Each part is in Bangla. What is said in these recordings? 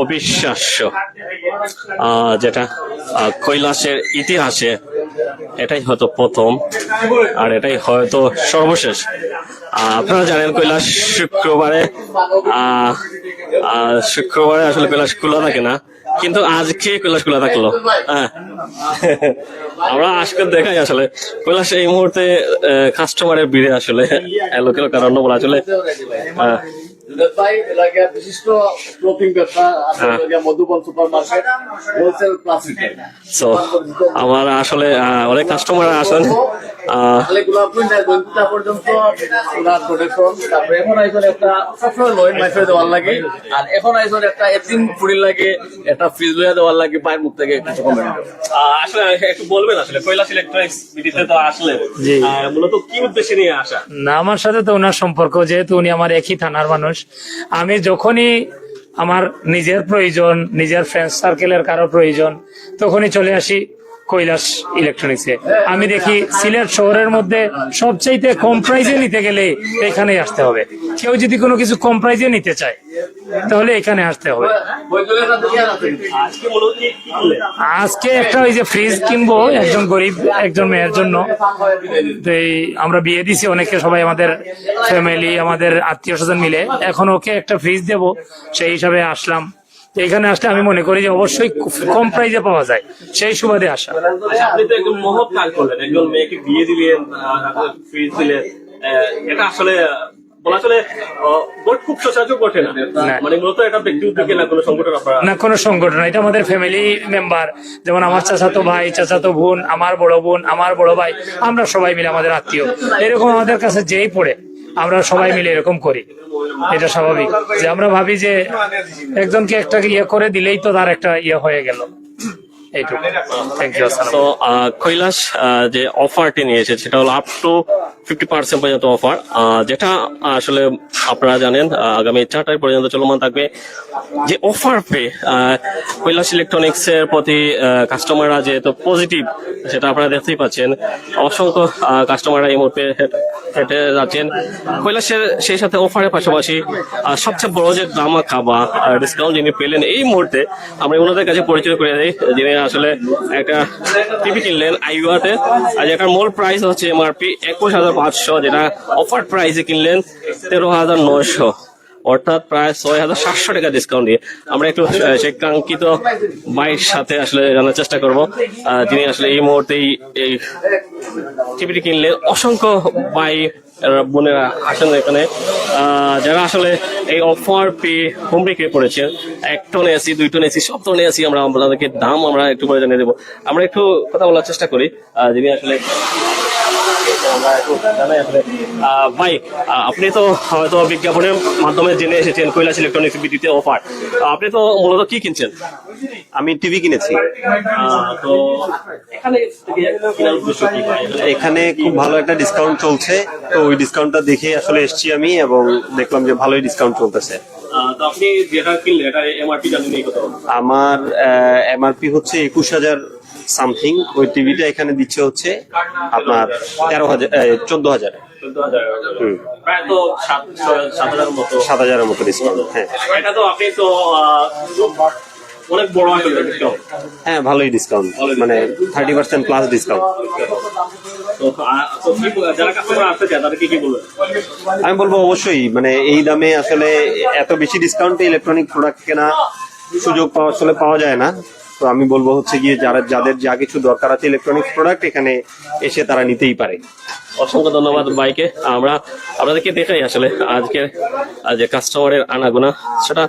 অবিশ্বাস্য। যেটা কৈলাসের ইতিহাসে এটাই হয়তো প্রথম, আর এটাই হয়তো সর্বশেষ। আপনারা জানেন কৈলাস শুক্রবারে শুক্রবারে আসলে কৈলাস খোলা থাকে না, কিন্তু আজকে কৈলাস খোলা থাকল। হ্যাঁ। আমরা আজকে দেখাই আসলে, কৈলাস এই মুহূর্তে কাস্টমারের ভিড়ে আসলে লোকের কারণ বলা আসলে ভাই এলাকা বিশিষ্ট ক্লোথিং ব্যবসা আছে হ্যাঁ। এলাকা Madhuban super market wholesale plus retail আমার আসলে অনেক কাস্টমার আসেন। এগুলো আপনি দৈনিকটা পর্যন্ত ওনার প্রোটেকশন তারপরে এখন আইসন একটা সবসময় লয়েন মাইফে দেওয়ার লাগে আর এখন আইসন একটা এতিম ফুড়ির লাগে একটা ফ্রিজ লইয়া দেওয়ার লাগে পায়ের মুখ থেকে কিছু কমেন্ট আসলে একটু বলবেন আসলে কৈলাস ইলেকট্রনিক্স বিডিতে তো আসলে। মূলত কি উদ্দেশ্যে নিয়ে আসা? না আমার সাথে তো ওনার সম্পর্ক যেহেতু উনি আমার একই থানার মানুষ আমি যখনই আমার নিজের প্রয়োজন নিজের ফ্রেন্ড সার্কেলের কারও প্রয়োজন তখনই চলে আসি কৈলাস ইলেকট্রনিক্সে। আমি দেখি সিলেট শহরের মধ্যে সবচাইতে কম প্রাইজে নিতে গেলে এখানেই আসতে হবে। কেউ যদি কোনো কিছু কম প্রাইজে নিতে চায়, তাহলে এখানে আসতে হবে। আজকে একটা ওই যে ফ্রিজ কিনবো, একজন গরিব, একজন মেয়ের জন্য। আমরা বিয়ে দিছি, অনেকে সবাই আমাদের ফ্যামিলি আমাদের আত্মীয় স্বজন মিলে। এখন ওকে একটা ফ্রিজ দেব, সেই হিসাবে আসলাম। তো এখানে আসলে আমি মনে করি যে অবশ্যই কম প্রাইজে পাওয়া যায়। সেই সুবাদে আসা। আচ্ছা, আপনি তো একজন মহৎ কাজ করলেন। একজন মেয়েকে বিয়ে দিলেন ফ্রিজ দিলেন। এটা আসলে বলা চলে আহ, খুব সচরাচর ঘটে না। না। মানে মূলত এটা ব্যক্তি উদ্যোগে না কোনো সংগঠন না কোনো সংগঠন এটা আমাদের ফ্যামিলি মেম্বার যেমন আমার চাচাতো ভাই চাচাতো বোন আমার বড় বোন আমার বড় ভাই আমরা সবাই মিলে আমাদের আত্মীয়। এরকম আমাদের কাছে যেই পড়ে। আমরা সবাই মিলে এরকম করি। এটা স্বাভাবিক। যে আমরা ভাবি যে একজনকে একটা ইয়ে করে দিলেই তো তার একটা ইয়ে হয়ে গেল। এইটুকু তো আহ, কৈলাস আহ, যে অফারটি নিয়েছে সেটা হলো আপ টু ফিফটি পার্সেন্ট পর্যন্ত অফার যেটা আসলে আপনারা জানেন আগামী চার তারিখ পর্যন্ত চলমান থাকবে। যে অফার পে কৈলাস ইলেকট্রনিক্স এর প্রতি কাস্টমাররা যেহেতু পজিটিভ সেটা আপনারা দেখতেই পাচ্ছেন। অসংখ্য কাস্টমাররা এই মুহূর্তে হেঁটে- হেঁটে যাচ্ছেন। কৈলাসের সেই সাথে অফারের পাশাপাশি সবচেয়ে বড় যে দামা খাবা ডিসকাউন্ট যিনি পেলেন এই মুহূর্তে আমরা ওনাদের কাছে পরিচয় করে দিই যিনি আসলে একটা টিভি কিনলেন আইওয়াতে। আর যেটার মূল প্রাইস হচ্ছে এমআরপি একুশ হাজার পাঁচশো, যেটা অফার প্রাইসে কিনলেন তেরো হাজার নয়শো। অর্থাৎ প্রায় ছয় হাজার সাতশো টাকা ডিসকাউন্ট দিয়ে। আমরা একটু সেই কাঙ্ক্ষিত বাইর সাথে আসলে জানার চেষ্টা করব। তিনি আসলে এই মুহূর্তেই এই টিভিটি কিনলেন। অসংখ্য বাই বোনেরা আসেন এখানে। যারা আসলে এই অফার পে হোম বিক্রি পড়েছে এক টন এসি দুই টনে এসি সব টন এসি আমরা আপনাদেরকে দাম আমরা একটু পরে জানিয়ে দেবো। আমরা একটু কথা বলার চেষ্টা করি যিনি আসলে ভাই আপনি তো হয়তো বিজ্ঞাপনের মাধ্যমে জেনে এসেছেন কৈলাস ইলেকট্রনিক্স বিদ্যুতে অফার আপনি তো মূলত কি কিনছেন? আমি টিভি কিনেছি। তো এখানে খুব ভালো একটা ডিসকাউন্ট চলছে। তো ওই ডিসকাউন্টটা দেখে আসলে এসেছি আমি এবং দেখলাম যে ভালোই ডিসকাউন্ট চলতেছে। আমার এমআরপি হচ্ছে একুশ হাজার সামথিং ওই টিভিটা এখানে দিচ্ছে হচ্ছে আপনার তেরো হাজার চোদ্দ হাজার। সাত হাজারের মতো। ডিসকাউন্ট হ্যাঁ। এটা তো আপনি তো অনেক বড় হ্যাঁ ভালোই ডিসকাউন্ট মানে থার্টি পার্সেন্ট প্লাস ডিসকাউন্ট আমি বলব অবশ্যই মানে এই দামে আসলে এত বেশি ডিসকাউন্টে ইলেকট্রনিক প্রোডাক্ট কেনা সুযোগ পাওয়া আসলে পাওয়া যায় না। তো আমি বলব হচ্ছে গিয়ে যারা যাদের যা কিছু দরকার আছে ইলেকট্রনিক প্রোডাক্ট এখানে এসে তারা নিতেই পারে। অসংখ্য ধন্যবাদ বাইকে। আমরা আপনাদেরকে দেখাই আসলে আজকে আহ, যে কাস্টমারের আনাগোনা সেটা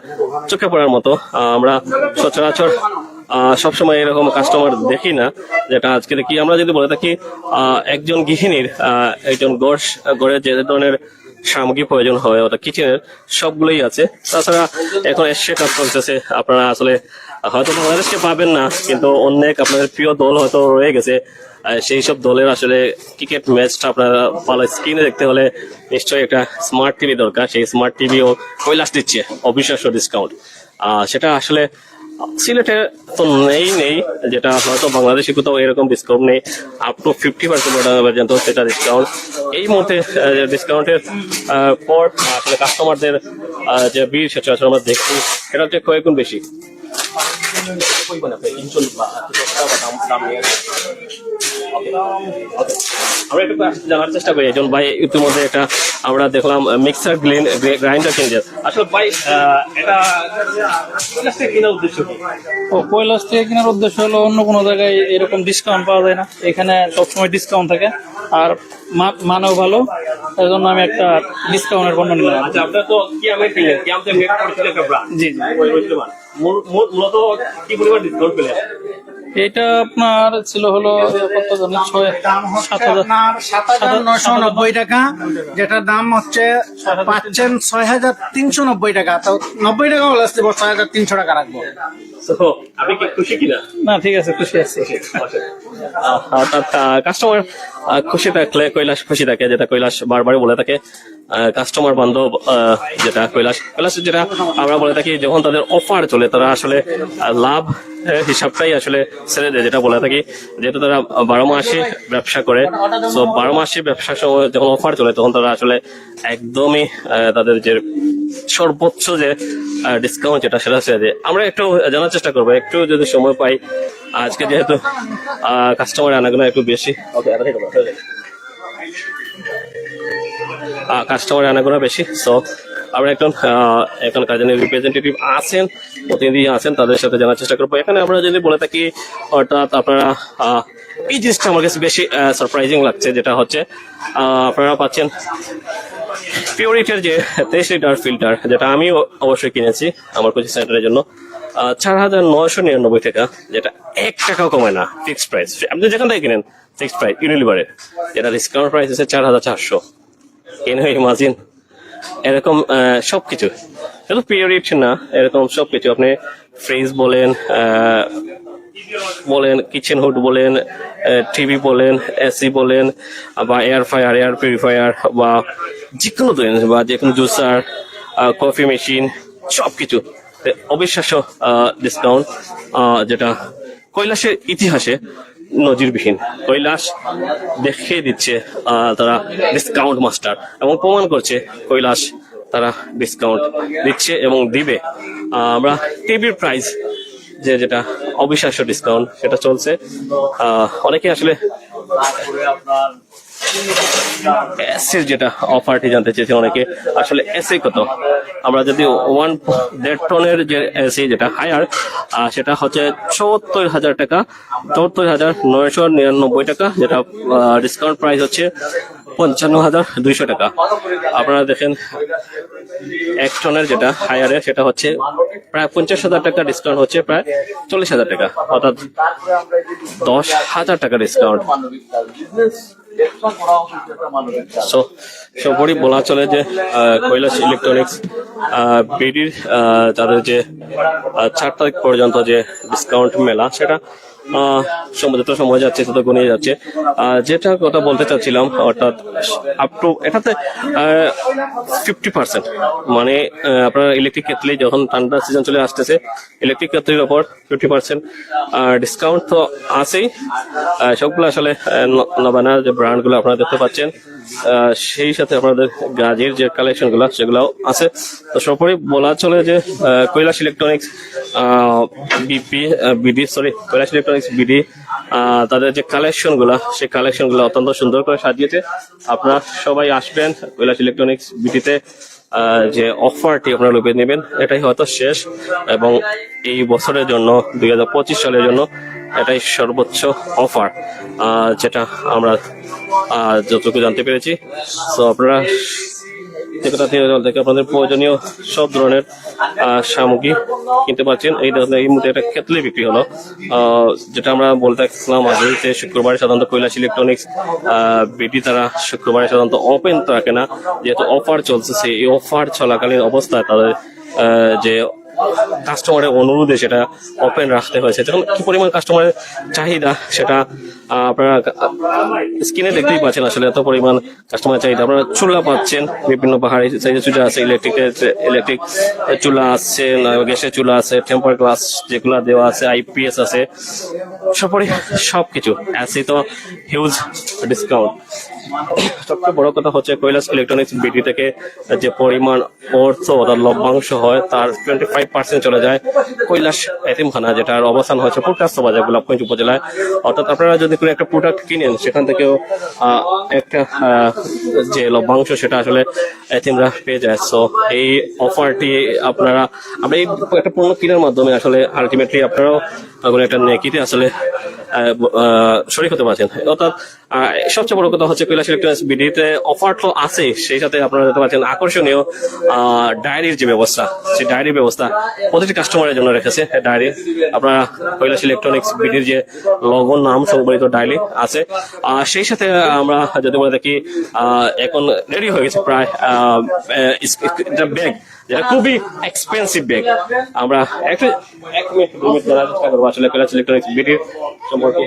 চোখে পড়ার মতো। আমরা সচরাচর সবসময় এরকম কাস্টমার দেখি না যেটা আজকে দেখি আমরা যদি বলে থাকি একজন গৃহিণীর একজন গড় গড়ে যে ধরনের সামগ্রী প্রয়োজন হয় ওটা কিচেনের সবগুলোই আছে। তাছাড়া এখন এসে কাজ চলতেছে আপনারা আসলে হয়তো বাংলাদেশকে পাবেন না, কিন্তু অনেক আপনাদের প্রিয় দল হয়তো রয়ে গেছে। সেই সব দলের আসলে ক্রিকেট ম্যাচটা আপনারা ভালো স্ক্রিনে দেখতে হলে নিশ্চয়ই একটা স্মার্ট টিভি দরকার। সেই স্মার্ট টিভিও কৈলাস দিচ্ছে, অবিশ্বাস্য ডিসকাউন্ট সেটা আসলে সিলেটে তো নেই নেই। যেটা হয়তো বাংলাদেশে কোথাও এরকম ডিসকাউন্ট নেই। আপ টু ফিফটি পার্সেন্ট পর্যন্ত সেটা ডিসকাউন্ট এই মুহূর্তে ডিসকাউন্টের পর আসলে কাস্টমারদের যে বিল সেটা আমরা দেখছি। সেটা হচ্ছে আমরা একটু জানার চেষ্টা করি। একজন ভাই ইতিমধ্যে একটা আমরা দেখলাম মিক্সার গ্লিন গ্রাইন্ডার কিনছে আসলে ভাই এটা প্লাস্টিক কেনার উদ্দেশ্য ও কৈলাস থেকে কেনার উদ্দেশ্য হলো অন্য কোনো জায়গায় এরকম ডিসকাউন্ট পাওয়া যায় না। এখানে সবসময় ডিসকাউন্ট থাকে। আর মানও ভালো। এই জন্য আমি একটা ডিসকাউন্টের পণ্য নিলাম। আচ্ছা আপনার তো কি আমি কিনলেন কি আমি জি জি। মূলত কি পরিমাণ ডিসকাউন্ট পেলেন এটা আপনার ছিল হলো কত জানি ছয় সাত হাজার নয়শো নব্বই টাকা যেটার দাম হচ্ছে পাচ্ছেন ছয় হাজার তিনশো নব্বই টাকা। তো নব্বই টাকা বলে আসতে ছয় হাজার তিনশো টাকা রাখব। আপনি কি খুশি কিনা? না ঠিক আছে খুশি আছি। অর্থাৎ কাস্টমার খুশি থাকলে কৈলাস খুশি থাকে যেটা কৈলাস বারবার বলে থাকে। কাস্টমার বান্ধব যেটা কৈলাস কৈলাস যেটা আমরা বলে থাকি যখন তাদের অফার চলে তারা আসলে লাভ হিসাবটাই আসলে ছেড়ে দেয় যেটা বলে থাকি। যেহেতু তারা বারো মাসে ব্যবসা করে তো বারো মাসে ব্যবসার সময় যখন অফার চলে তখন তারা আসলে একদমই আহ, তাদের যে সর্বোচ্চ যে ডিসকাউন্ট যেটা সেটা ছেড়ে দেয় আমরা একটু জানার চেষ্টা করব। একটু যদি সময় পাই, আজকে যেহেতু কাস্টমার আনাগোনা একটু বেশি। কাস্টমার আনাগোনা বেশি সো আমরা একজন এখন কাজের রিপ্রেজেন্টেটিভ আছেন, প্রতিনিধি আছেন, তাদের সাথে জানার চেষ্টা করব। এখানে আমরা যদি বলে থাকি, অর্থাৎ আপনারা এই জিনিসটা আমার কাছে বেশি সারপ্রাইজিং লাগছে, যেটা হচ্ছে আপনারা পাচ্ছেন পিওরিটির যে তেইশ লিটার ফিল্টার যেটা আমি অবশ্যই কিনেছি আমার কোচিং সেন্টারের জন্য চার হাজার নয়শো নিরানব্বই টাকা যেটা এক টাকাও কমায় না ফিক্সড প্রাইস আপনি যেখান থেকে কিনেন ফিক্সড প্রাইস ইউনিলিভারের যেটা ডিসকাউন্ট প্রাইস আছে চার হাজার চারশো। কেন ইমাজিন এরকম আহ, সবকিছু। শুধু পিওরিটি না এরকম সব কিছু আপনি ফ্রিজ বলেন বলেন কিচেন হুড বলেন টিভি বলেন এসি বলেন, বা এয়ার ফায়ার এয়ার পিউরিফায়ার বা যে কোনো বা যে কোনো জুসার কফি মেশিন সব কিছু অবিশ্বাস্য ডিসকাউন্ট যেটা কৈলাসের ইতিহাসে নজিরবিহীন। কৈলাস দেখিয়ে দিচ্ছে তারা ডিসকাউন্ট মাস্টার এবং প্রমাণ করছে কৈলাস তারা ডিসকাউন্ট দিচ্ছে এবং দিবে। আমরা টিভির প্রাইস যে যেটা অবিশ্বাস্য ডিসকাউন্ট সেটা চলছে। অনেকে আসলে এসির যেটা অফারটি জানতে চেয়েছে অনেকে, আসলে এসি কত? আমরা যদি ওয়ান দেড় টনের যে এসি যেটা হায়ার সেটা হচ্ছে চুয়াত্তর হাজার টাকা, চুয়াত্তর হাজার নয়শো নিরানব্বই টাকা, যেটা ডিসকাউন্ট প্রাইস হচ্ছে পঞ্চান্ন হাজার দুইশো টাকা। আপনারা দেখেন, এক টনের যেটা হায়ারে সেটা হচ্ছে প্রায় পঞ্চাশ হাজার টাকা ডিসকাউন্ট হচ্ছে, প্রায় চল্লিশ হাজার টাকা। অর্থাৎ দশ হাজার টাকা ডিসকাউন্ট সো সবরই বলা চলে যে কৈলাস ইলেকট্রনিক্স বিডির তাদের যে চার তারিখ পর্যন্ত যে ডিসকাউন্ট মেলা, সেটা যত সময় যাচ্ছে, তত গণিয়ে যাচ্ছে। যেটা কথা বলতে চাচ্ছিলাম, অর্থাৎ আপ টু এটাতে ফিফটি পার্সেন্ট মানে আপনার ইলেকট্রিক কেতলি যখন ঠান্ডা সিজন চলে আসতেছে ইলেকট্রিক কেতলির ওপর ফিফটি পার্সেন্ট আর ডিসকাউন্ট তো আছেই। সবগুলো আসলে নবানার যে ব্র্যান্ডগুলো আপনারা দেখতে পাচ্ছেন সেই সাথে আপনাদের গাজের যে কালেকশনগুলো সেগুলো আছে। তো সর্বোপরি বলা চলে যে Kailash electronics BP BD sorry Kailash electronics BD তাদের যে কালেকশনগুলা সেই কালেকশনগুলো অত্যন্ত সুন্দর করে সাজিয়েছে। আপনারা সবাই আসবেন কৈলাস ইলেকট্রনিক্স বিডিতে যে অফারটি আপনারা লুপে নেবেন, এটাই হয়তো শেষ। এবং এই বছরের জন্য, দুই হাজার পঁচিশ সালের জন্য এটাই সর্বোচ্চ অফার যেটা আমরা যতটুকু জানতে পেরেছি। তো আপনারা টিকটা থেকে আপনাদের প্রয়োজনীয় সব ধরনের সামগ্রী কিনতে পারছেন। এই ধরনের এই মুহূর্তে একটা ক্ষেত্রে বিক্রি হলো। যেটা আমরা বলতে চাচ্ছিলাম আগে যে শুক্রবারে সাধারণত কৈলাস ইলেকট্রনিক্স বিটি তারা শুক্রবারে সাধারণত ওপেন থাকে না। যেহেতু অফার চলছে, সেই অফার চলাকালীন অবস্থায় তাদের যে কাস্টমারের অনুরোধে সেটা ওপেন রাখতে হয়েছে। যখন কি পরিমাণ কাস্টমারের চাহিদা সেটা আপনারা স্ক্রিনে দেখতেই পাচ্ছেন আসলে এত পরিমাণ কাস্টমার চাহিদা। আপনারা চুলা পাচ্ছেন, বিভিন্ন পাহাড়ি সাইজের চুলা আছে ইলেকট্রিক ইলেকট্রিক চুলা আছে গ্যাসের চুলা আছে টেম্পার গ্লাস যেগুলা দেওয়া আছে আইপিএস আছে সবই সবকিছু। আছে তো হিউজ ডিসকাউন্ট সবচেয়ে বড় কথা হচ্ছে কৈলাস ইলেকট্রনিক্স বিডি থেকে যে পরিমাণ অর্থ অর্থাৎ লভ্যাংশ হয়, তার টোয়েন্টি ফাইভ পার্সেন্ট চলে যায় কৈলাস এতিমখানা, যেটার অবস্থান হচ্ছে পুরকাস্ত বাজার, গোলাপগঞ্জ উপজেলায়। অর্থাৎ আপনারা যদি কোনো একটা প্রোডাক্ট কিনেন, সেখান থেকেও একটা যে লভ্যাংশ, সেটা আসলে এতিমরা পেয়ে যায়। সো এই অফারটি আপনারা, আমরা এই একটা পণ্য কেনার মাধ্যমে আসলে আলটিমেটলি আপনারাও কোনো একটা নেকিতে আসলে শরিক হতে পারছেন অর্থাৎ সবচেয়ে বড় কথা হচ্ছে কৈলাস ইলেকট্রনিক্স বিডিতে অফার তো আছে সেই সাথে আপনারা দেখতে পাচ্ছেন আকর্ষণীয় ডায়েরির যে ব্যবস্থা সেই ডায়েরির ব্যবস্থা প্রতিটি কাস্টমারের জন্য রেখেছে। ডায়েরি আপনারা কৈলাস ইলেকট্রনিক্স বিডির যে লগন নাম সংবলিত ডায়েরি আছে। সেই সাথে আমরা যদি বলে আহ, এখন রেডি হয়ে গেছে প্রায় ব্যাগ যেটা খুবই এক্সপেন্সিভ ব্যাগ আমরা একটু এক মিনিট দু মিনিট জানার চেষ্টা করব আসলে কৈলাস ইলেকট্রনিক্স বিডির সম্পর্কে।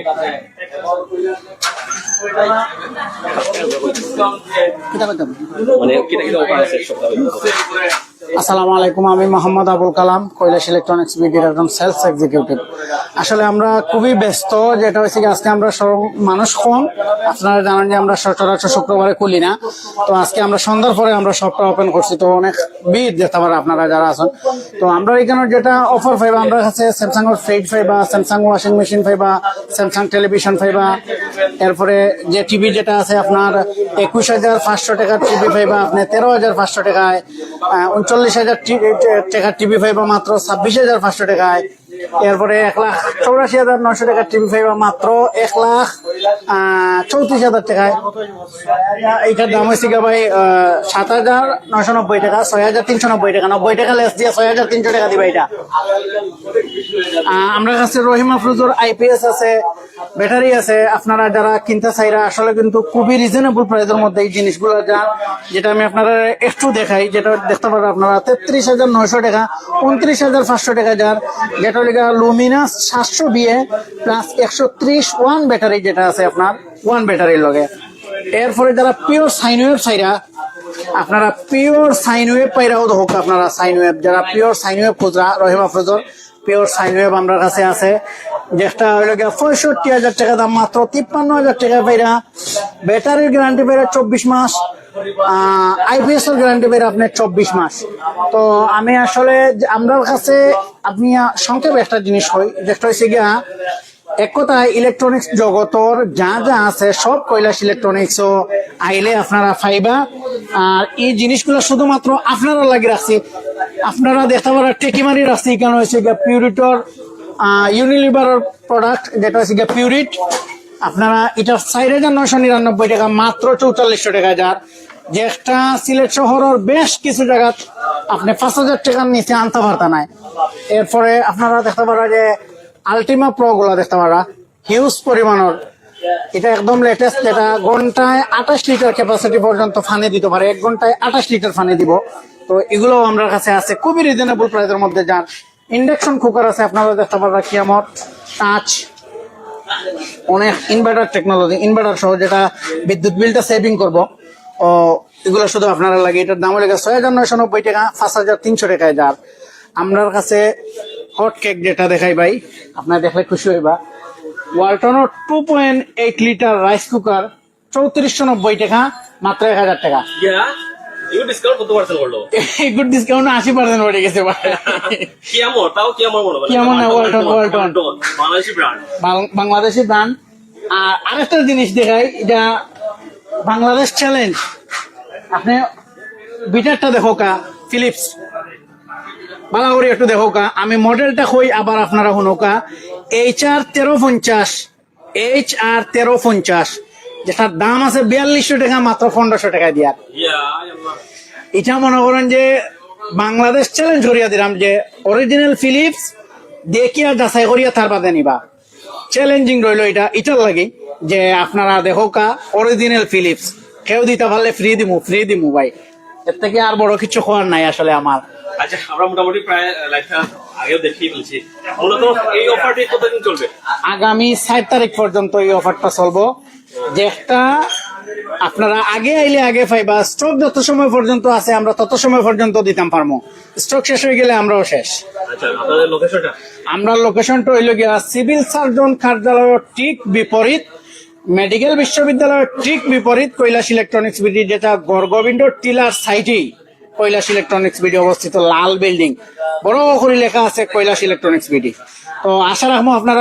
মানে কিনা কিনা অফার আছে সপ্তাহে আসসালামু আলাইকুম, আমি মোহাম্মদ আবুল কালাম, কৈলাস ইলেকট্রনিক্স বিডির একজন সেলস এক্সিকিউটিভ আসলে আমরা খুবই ব্যস্ত, যেটা হচ্ছে কি, আজকে আমরা মানুষ কম, আপনারা জানেন যে আমরা সচরাচর শুক্রবারে খুলি না। তো আজকে আমরা সন্ধ্যার পরে আমরা সবটা ওপেন করছি, তো অনেক ভিড় যেতে পারে আপনারা যারা আছেন। তো আমরা এখানে যেটা অফার পাইবা আমরা কাছে স্যামসাং ফ্রিজ পাইবা স্যামসাং ওয়াশিং মেশিন পাইবা স্যামসাং টেলিভিশন পাইবা এরপরে যে টিভি যেটা আছে আপনার একুশ হাজার পাঁচশো টাকার টিভি পাইবা আপনি তেরো হাজার পাঁচশো টাকায় উনচল্লিশ হাজার টাকার টিভি পাইবা মাত্র ছাব্বিশ হাজার পাঁচশো টাকায়। এরপরে এক লাখ চৌরাশি হাজার নশো টাকার টিভি পাইবা মাত্র এক লাখ চৌত্রিশ হাজার টাকায়। এইটার দাম হয়েছে ভাই সাত হাজার নশো নব্বই টাকা, ছয় হাজার তিনশো নব্বই টাকা। নব্বই টাকা লেস দিয়ে ছয় হাজার তিনশো টাকা দিবা এটা আমরা কাছে রহিমা ফ্রুজোর আইপিএস আছে। ব্যাটারি আছে। আপনারা যারা কিনতে চাইরা, আসলে কিন্তু খুবই রিজনেবল প্রাইসের মধ্যে এই জিনিসগুলো যা যেটা আমি আপনারা একটু দেখাই, যেটা দেখতে পারবেন আপনারা, তেত্রিশ হাজার নয়শো টাকা, উনত্রিশ হাজার পাঁচশো টাকা যার। যেটা লেখা লুমিনাস সাতশো বিয়ে প্লাস একশো ত্রিশ ওয়ান ব্যাটারি যেটা আছে আপনার, ওয়ান ব্যাটারির লগে। এরপরে যারা পিওর সাইন ওয়েব চাইরা, আপনারা পিওর সাইন ওয়েব পাইরাও হোক আপনারা সাইন ওয়েব যারা পিওর সাইন ওয়েব খুচরা, রহিমা ফ্রোজর পিওর সাইন ওয়েব আমরা কাছে আছে। যেটা হইল গিয়া পঁয়ষট্টি হাজার টাকা দাম মাত্র, তিপ্পান্ন হাজার টাকা পাইরা ব্যাটারির গ্যারান্টি পাইরা চব্বিশ মাস আইপিএস এর গ্যারান্টি পাইরা আপনার চব্বিশ মাস। তো আমি আসলে যে- আমরা কাছে আপনি সংক্ষেপে একটা জিনিস হই যেটা হয়েছে গিয়া, এক কথায় ইলেকট্রনিক্স জগতর যা যা আছে সব কৈলাস ইলেকট্রনিক্স আইলে আপনারা পাইবা আর এই জিনিসগুলো শুধুমাত্র আপনারা লাগে রাখছি। আপনারা দেখতে পারেন টেকিমারি রাখছি কেন হয়েছে পিউরিটর ইউনিলিভারের প্রোডাক্ট যেটা হচ্ছে গিয়া পিউরিট আপনারা এটা চার হাজার নয়শো নিরানব্বই টাকা, মাত্র চৌচল্লিশশো টাকা যার যে একটা সিলেট শহরের বেশ কিছু জায়গা আপনি পাঁচ হাজার টাকার নিচে আনতে পারতা নাই এরপরে আপনারা দেখতে পারা যে আলটিমা প্রো গুলা দেখতে পারা হিউজ পরিমাণের। এটা একদম লেটেস্ট যেটা ঘন্টায় আঠাশ লিটার ক্যাপাসিটি পর্যন্ত ফানি দিতে পারে, এক ঘন্টায় আঠাশ লিটার ফানি দিব। তো এগুলো আমার কাছে আছে, খুবই রিজনেবল প্রাইসের মধ্যে যান ইন্ডাকশন কুকার আছে, আপনারা দেখতে পারা কি আমার টাচ অনেক ইনভার্টার টেকনোলজি ইনভার্টার সহ যেটা বিদ্যুৎ বিলটা সেভিং করব। ও, এগুলো শুধু আপনারা লাগে এটার দাম লেগে ছয় হাজার নয়শো নব্বই টাকা, পাঁচ হাজার তিনশো টাকায় যার। আপনার কাছে হট কেক যেটা দেখাই ভাই, আপনার দেখলে খুশি হইবা। ওয়ালটনের two point eight litre rice cooker চৌত্রিশশো নব্বই টাকা, মাত্র এক হাজার টাকা। ইউ ডিসকাউন্ট কত পার্সেন্ট করল গুড ডিসকাউন্ট আশি পার্সেন্ট গেছে তাও মনে ওয়ালটন, ওয়ালটন। ব্র্যান্ড বাংলাদেশি ব্রান্ড আর আরেকটা জিনিস দেখাই এটা বাংলাদেশ চ্যালেঞ্জ আপনি বিটারটা দেখো কা ফিলিপস ভালো করে একটু দেখো কা আমি মডেলটা কই আবার আপনারা শুনো কা এইচ আর তেরো পঞ্চাশ এইচ আর তেরো পঞ্চাশ। যেটার দাম আছে বিয়াল্লিশশো টাকা মাত্র পনেরোশো টাকা দিয়ার এটা মনে করেন যে বাংলাদেশ চ্যালেঞ্জ করিয়া দিলাম যে অরিজিনাল ফিলিপস দেখিয়া যাচাই করিয়া তার বাদে নিবা। চ্যালেঞ্জিং রইল এটা এটার লাগে যে আপনারা দেখো কা অরিজিনাল ফিলিপস কেউ দিতে পারলে ফ্রি দিমু ফ্রি দিমু ভাই। এর থেকে আর বড় কিছু হওয়ার নাই আসলে আমার। আচ্ছা আমরা মোটামুটি প্রায় লাইফটা আগেও দেখিয়ে ফেলছি। মূলত এই অফারটি কতদিন চলবে? আগামী ষাট তারিখ পর্যন্ত এই অফারটা চলবো। যেটা আপনারা আগে আইলে আগে পাইবা স্টক যত সময় পর্যন্ত আছে আমরা তত সময় পর্যন্ত দিতাম পারব স্টক শেষ হয়ে গেলে আমরাও শেষ। আচ্ছা আমরা লোকেশনটা হইল গিয়া সিভিল সার্জন কার্যালয়ের ঠিক বিপরীত মেডিকেল বিশ্ববিদ্যালয়ের ঠিক বিপরীত কৈলাস ইলেকট্রনিক্স বিডি যেটা গড়গোবিন্দ টিলার সাইটেই কৈলাস ইলেকট্রনিক্স বিডি অবস্থিত লাল বিল্ডিং। বড় করে লেখা আছে কৈলাস ইলেকট্রনিক্স বিডি। তো আশা রাখব আপনারা